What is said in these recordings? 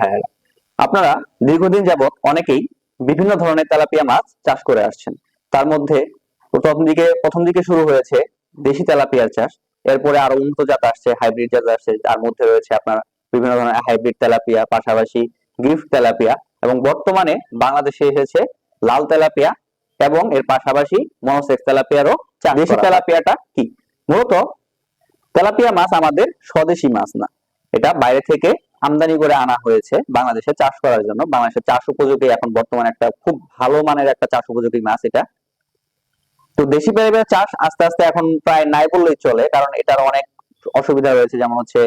ভাইয়েরা। আপনারা দীর্ঘদিন যাবত অনেকেই বিভিন্ন ধরনের তেলাপিয়া মাছ চাষ করে আসছেন। তার মধ্যে প্রথম দিকে প্রথম দিকে শুরু হয়েছে দেশি তেলাপিয়ার চাষ। এরপরে আরও উন্নত জাত আসছে হাইব্রিড জাত আসছে। তার মধ্যে রয়েছে আপনার বিভিন্ন ধরনের হাইব্রিড তেলাপিয়া পাশাপাশি গিফট তেলাপিয়া এবং বর্তমানে বাংলাদেশে এসেছে লাল তেলাপিয়া এবং এর পাশাপাশি মনোসেক্স তেলাপিয়ারও দেশি তেলাপিয়াটা কি? মূলত তেলাপিয়া মাছ আমাদের স্বদেশি মাছ না। এটা বাইরে থেকে আমদানি করে আনা হয়েছে বাংলাদেশে চাষ করার জন্য। বাংলাদেশের চাষ উপযোগী এখন বর্তমানে একটা খুব ভালো মানের একটা চাষ উপযোগী মাছ এটা। তো দেশি পেঁয়াজের চাষ আস্তে আস্তে এখন প্রায় নাই বললেই চলে, কারণ এটার অনেক অসুবিধা রয়েছে, যেমন হচ্ছে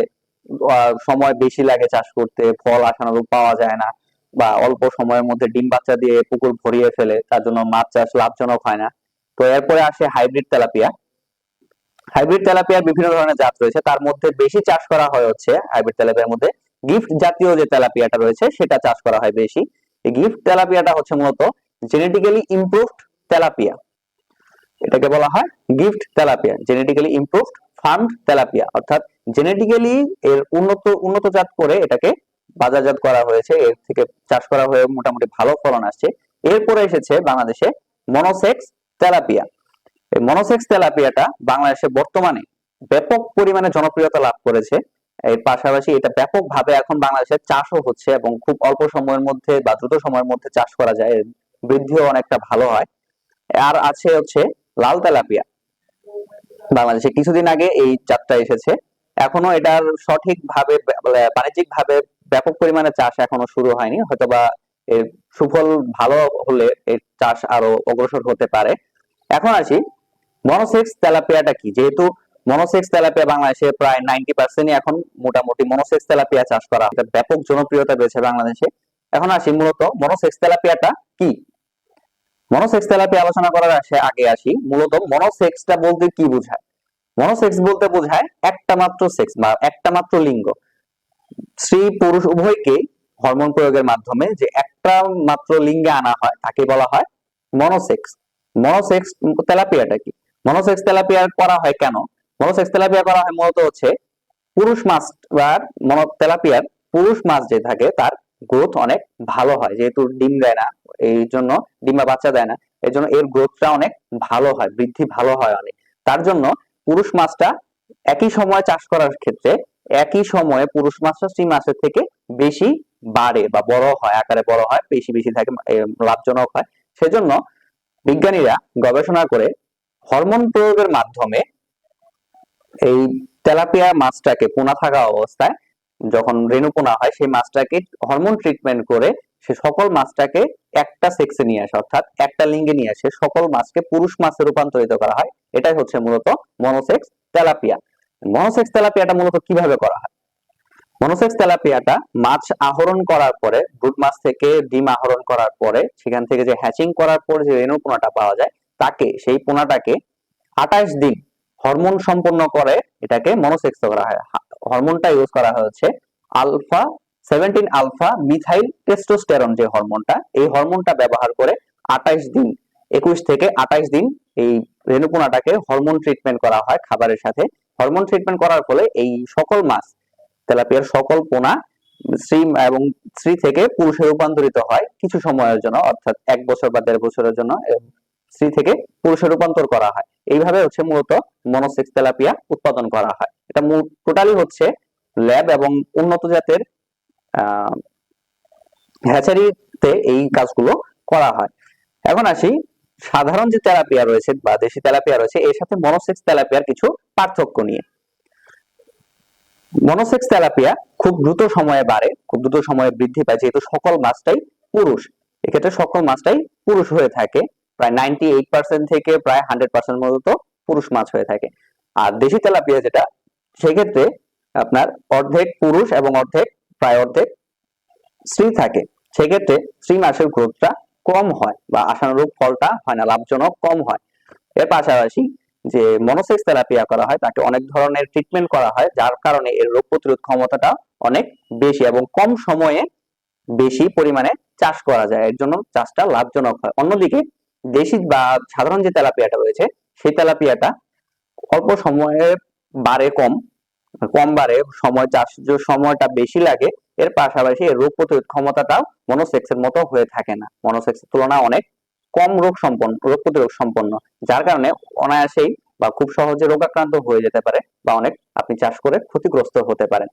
সময় বেশি লাগে চাষ করতে, ফল আশানুরূপ পাওয়া যায় না, বা অল্প সময়ের মধ্যে ডিম বাচ্চা দিয়ে পুকুর ভরিয়ে ফেলে, তার জন্য মাছ চাষ লাভজনক হয় না। তো এরপরে আসে হাইব্রিড তেলাপিয়া। হাইব্রিড তেলাপিয়ার বিভিন্ন ধরনের জাত রয়েছে, তার মধ্যে বেশি চাষ করা হয় হচ্ছে হাইব্রিড তেলাপিয়ার মধ্যে। গিফট জাতীয় যে তেলাপিয়াটা রয়েছে, সেটা চাষ করা হয় বেশি। গিফট তেলাপিয়াটা হচ্ছে মূলত জেনেটিক্যালি ইমপ্রুভড তেলাপিয়া। এটাকে বলা হয় gift tilapia genetically improved farmed tilapia. অর্থাৎ জেনেটিক্যালি এর উন্নত উন্নত জাত করে এটাকে বাজারজাত করা হয়েছে। এর থেকে চাষ করা হয়ে মোটামুটি ভালো ফলন আসছে। এরপরে এসেছে বাংলাদেশে মনোসেক্স তেলাপিয়া। মনোসেক্স তেলাপিয়াটা বাংলাদেশে বর্তমানে ব্যাপক পরিমাণে জনপ্রিয়তা লাভ করেছে। এর পাশাপাশি এটা ব্যাপকভাবে এখন বাংলাদেশে চাষও হচ্ছে এবং খুব অল্প সময়ের মধ্যে বা দ্রুত সময়ের মধ্যে চাষ করা যায়। বৃদ্ধিও অনেকটা ভালো হয়। আর আছে হচ্ছে লাল তেলাপিয়া। বাংলাদেশে কিছুদিন আগে এই জাতটা এসেছে। এখনও এটার সঠিক ভাবে বাণিজ্যিক ভাবে ব্যাপক পরিমাণে চাষ এখনও শুরু হয়নি। হয়তোবা এর সুফল ভালো হলে এর চাষ আরও অগ্রসর হতে পারে। এখন আসি। মনোসেক্স তেলাপিয়াটা কি? যেহেতু মনোসেক্স তেলাপিয়া বাংলাদেশে প্রায় নাইনটি পার্সেন্টই এখন মোটামুটি মনোসেক্স তেলাপিয়া চাষ করা। এটা ব্যাপক জনপ্রিয়তা পেয়েছে বাংলাদেশে। এখন আসি মূলত মনোসেক্স তেলাপিয়াটা কি? মনোসেক্স তেলাপিয়া আলোচনা করার আসে আগে আসি। মূলত মনোসেক্সটা বলতে কি বোঝায়? মনোসেক্স বলতে বোঝায় একটা মাত্র সেক্স বা একটা মাত্র লিঙ্গ। স্ত্রী পুরুষ উভয়কে হরমোন প্রয়োগের মাধ্যমে যে একটা মাত্র লিঙ্গে আনা হয়, তাকে বলা হয় মনোসেক্স। মনোসেক্স তেলাপিয়াটা কি? মনোসেক্স তেলাপিয়া করা হয় কেন? মনোসেক্স তেলাপিয়া করা হয় মূলত হচ্ছে পুরুষ মাছ বা মনো তেলাপিয়ার পুরুষ মাছ যে থাকে, তার গ্রোথ অনেক ভালো হয়। যেহেতু ডিম দেয় না, এই জন্য ডিম বা বাচ্চা দেয় না এর জন্য এর গ্রোথটা অনেক ভালো হয়, বৃদ্ধি ভালো হয় অনেক। তার জন্য পুরুষ মাছটা একই সময় চাষ করার ক্ষেত্রে একই সময়ে পুরুষ মাছটা স্ত্রী মাছের থেকে বেশি বাড়ে বা বড় হয়, আকারে বড় হয়, বেশি বেশি থাকে লাভজনক হয়। সেজন্য বিজ্ঞানীরা গবেষণা করে হরমোন প্রয়োগের মাধ্যমে এই তেলাপিয়া মাছটাকে পোনা থাকা অবস্থায় যখন রেণু পোনা হয়, সেই মাছটাকে হরমোন ট্রিটমেন্ট করে সে সকল মাছটাকে একটা সেক্সে নিয়ে আসে, অর্থাৎ একটা লিঙ্গে নিয়ে আসে, সকল মাছকে পুরুষ মাছে রূপান্তরিত করা হয়। এটাই হচ্ছে মূলত মনোসেক্স তেলাপিয়া। মনোসেক্স তেলাপিয়াটা মূলত কীভাবে করা হয়? মনোসেক্স তেলাপিয়াটা মাছ আহরণ করার পরে ব্রুড মাছ থেকে ডিম আহরণ করার পরে, সেখান থেকে যে হ্যাচিং করার পর যে রেণু পোনাটা পাওয়া যায়, তাকে, সেই পোনাটাকে আঠাশ দিন হরমোন সম্পন্ন করে, এটাকে মনোসেক্স করা হয়। হরমোনটা ইউজ করা হচ্ছে alpha seventeen alpha methyl testosterone যে হরমোনটা, এই হরমোনটা ব্যবহার করে আঠাশ দিন, একুশ থেকে আঠাশ দিন এই রেণুপোনাটাকে হরমোন ট্রিটমেন্ট করা হয় খাবারের সাথে। হরমোন ট্রিটমেন্ট করার ফলে এই সকল মাছ তেলাপিয়ার সকল পোনা স্ত্রী এবং স্ত্রী থেকে পুরুষে রূপান্তরিত হয়। কিছু সময়ের জন্য, অর্থাৎ এক বছর বা দেড় বছরের জন্য স্ত্রী থেকে পুরুষে রূপান্তর করা হয়। এইভাবে হচ্ছে মূলত মনোসেক্স তেলাপিয়া উৎপাদন করা হয়। এটা টোটালি হচ্ছে ল্যাব এবং উন্নত জাতের হ্যাচারিতে এই কাজগুলো করা হয়। এখন আসি, সাধারণ যে তেলাপিয়া রয়েছে বা দেশি তেলাপিয়া রয়েছে, এর সাথে মনোসেক্স তেলাপিয়ার কিছু পার্থক্য নিয়ে। মনোসেক্স তেলাপিয়া খুব দ্রুত সময়ে বাড়ে, খুব দ্রুত সময়ে বৃদ্ধি পায়, যেহেতু সকল মাছটাই পুরুষ। এক্ষেত্রে সকল মাছটাই পুরুষ হয়ে থাকে। প্রায় নাইনটি এইট পার্সেন্ট থেকে প্রায় হান্ড্রেড পার্সেন্ট মূলত পুরুষ মাছ হয়ে থাকে। আর দেশি তেলাপিয়া যেটা, সেক্ষেত্রে আপনার অর্ধেক পুরুষ এবং অর্ধেক, প্রায় অর্ধেক স্ত্রী থাকে। সেক্ষেত্রে স্ত্রী মাছের গ্রোথটা কম হয় বা আশানুরূপ ফলটা হয় না, লাভজনক কম হয়। এর পাশাপাশি যে মনোসেক্স থেরাপিয়া করা হয়, তাকে অনেক ধরনের ট্রিটমেন্ট করা হয়, যার কারণে এর রোগ প্রতিরোধ ক্ষমতাটা অনেক বেশি এবং কম সময়ে বেশি পরিমাণে চাষ করা যায়। এর জন্য চাষটা লাভজনক হয়। অন্যদিকে দেশি বা সাধারণ যে তেলাপিয়াটা রয়েছে, সেই তেলাপিয়াটা অল্প সময়ে বাড়ে কম কম বাড়ে, সময় চাষ সময়টা বেশি লাগে, এর পাশাপাশি রোগ প্রতিরোধ ক্ষমতাটাও মনোসেক্সের মতো হয়ে থাকে না। মনোসেক্সের তুলনায় অনেক কম রোগ সম্পন্ন, রোগ প্রতিরোধ সম্পন্ন, যার কারণে অনায়াসেই বা খুব সহজে রোগাক্রান্ত হয়ে যেতে পারে বা অনেক আপনি চাষ করে ক্ষতিগ্রস্ত হতে পারেন।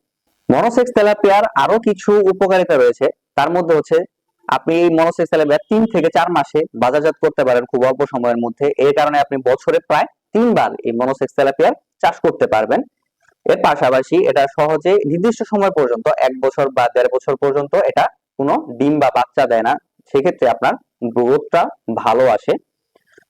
মনোসেক্স তেলাপিয়ার আরও কিছু উপকারিতা রয়েছে। তার মধ্যে হচ্ছে আপনি এই মনোসেক্স তেলাপিয়া তিন থেকে চার মাসে বাজারজাত করতে পারেন খুব অল্প সময়ের মধ্যে। এই কারণে আপনি বছরে প্রায় তিনবার এই মনোসেক্স তেলাপিয়ার চাষ করতে পারবেন। এর পাশাপাশি এটা সহজে নির্দিষ্ট সময় পর্যন্ত, এক বছর বা দেড় বছর পর্যন্ত এটা কোনো ডিম বা বাচ্চা দেয় না। সেক্ষেত্রে আপনার গ্রোথটা ভালো আসে।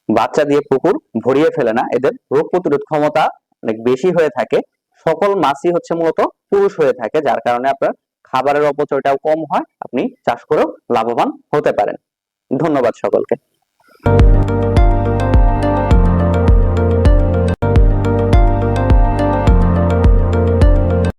বাচ্চা দিয়ে পুকুর ভরিয়ে ফেলে না। এদের রোগ প্রতিরোধ ক্ষমতা অনেক বেশি হয়ে থাকে। সকল মাছই হচ্ছে মূলত পুরুষ হয়ে থাকে, যার কারণে আপনার খাবারের অপচয়টাও কম হয় আপনি চাষ করেও লাভবান হতে পারেন। ধন্যবাদ সকলকে।